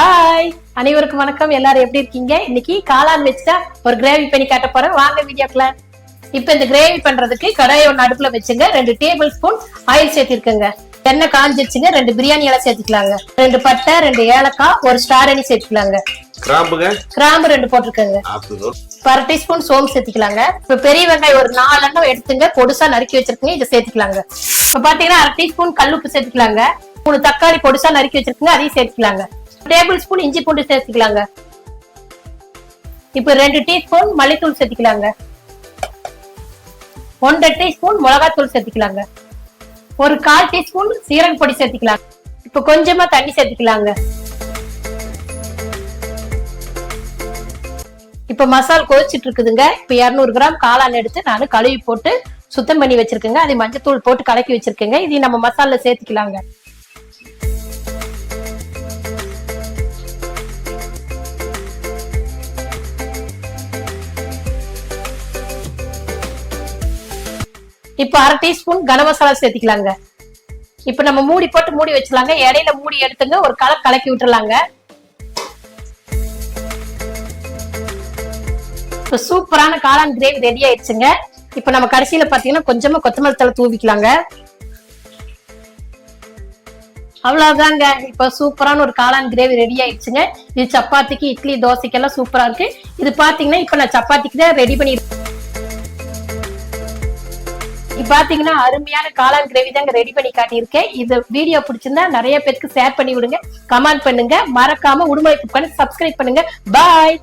Hi அனைவருக்கும் வணக்கம். எல்லாரும் எப்படி இருக்கீங்க? இன்னைக்கு காளான் வச்சுட்டா ஒரு கிரேவி பண்ணி காட்ட போறேன். வாங்க வீடியோக்குள்ள. இப்ப இந்த கிரேவி பண்றதுக்கு கடாயை ஒன்று அடுப்புல வச்சுங்க. ரெண்டு டேபிள் ஸ்பூன் ஆயில் சேர்த்திருக்கேங்க. எண்ணெய் காஞ்சிருச்சுங்க. ரெண்டு பிரியாணி இலை சேர்த்துக்கலாங்க. ரெண்டு பட்டை ரெண்டு ஏலக்காய் ஒரு ஸ்டார் அணி சேர்த்துக்கலாங்க. கிராம்பு ரெண்டு போட்டிருக்கேங்க. அரை டீஸ்பூன் சோம்பு சேர்த்துக்கலாங்க. இப்ப பெரிய வெங்காயம் ஒரு நாலு எண்ணம் எடுத்துங்க. பொடுசா நறுக்கி வச்சிருக்கீங்க இதை சேர்த்துக்கலாங்க. இப்ப பாத்தீங்கன்னா அரை டீஸ்பூன் கல்லுப்பு சேர்த்துக்கலாங்க. மூணு தக்காளி பொடுசா நறுக்கி வச்சிருக்கீங்க. அதையும் சேர்த்துக்கலாங்க. டேபிள் ஸ்பூன் இஞ்சி பூண்டு சேர்த்துக்கலாங்க. இப்ப ரெண்டு டீஸ்பூன் மல்லித்தூள் சேர்த்துக்கலாங்க. ஒன்றரை டீஸ்பூன் மிளகாத்தூள் சேர்த்துக்கலாங்க. ஒரு கால் டீஸ்பூன் சீரக பொடி சேர்த்துக்கலாங்க. இப்ப கொஞ்சமா தண்ணி சேர்த்துக்கலாங்க. இப்ப மசால் கொதிச்சிட்டு இருக்குதுங்க இப்ப 200 கிராம் காளான் எடுத்து நான் கழுவி போட்டு சுத்தம் பண்ணி வச்சிருக்கேங்க. அதை மஞ்சத்தூள் போட்டு கலக்கி வச்சிருக்கேங்க. இதையும் நம்ம மசாலா சேர்த்துக்கலாங்க. இப்போ அரை டீஸ்பூன் கன மசாலா சேர்த்துக்கலாங்க. இப்போ நம்ம மூடி போட்டு மூடி வச்சிடலாங்க. இடையில மூடி எடுத்துங்க. ஒரு கலர் கலக்கி விட்டுறலாங்க இப்போ சூப்பரான காளான் கிரேவி ரெடி ஆயிடுச்சுங்க. இப்போ நம்ம கடைசியில பாத்தீங்கன்னா கொஞ்சமா கொத்தமல்லி தலை தூவிக்கலாங்க. அவ்வளவுதாங்க. இப்ப சூப்பரான ஒரு காளான் கிரேவி ரெடி ஆயிடுச்சுங்க. இது சப்பாத்திக்கு இட்லி தோசைக்கெல்லாம் சூப்பராக சூப்பரா இருக்கு. இது பாத்தீங்கன்னா இப்ப நான் சப்பாத்திக்கு தான் ரெடி பண்ணி பாத்தீங்கன்னா அருமையான காளான் கிரேவி தாங்க ரெடி பண்ணி காட்டியிருக்கேன். இது வீடியோ பிடிச்சிருந்தா நிறைய பேருக்கு ஷேர் பண்ணி விடுங்க. கமெண்ட் பண்ணுங்க. மறக்காம உடுமலை குக்கான சப்ஸ்கிரைப் பண்ணுங்க. பாய்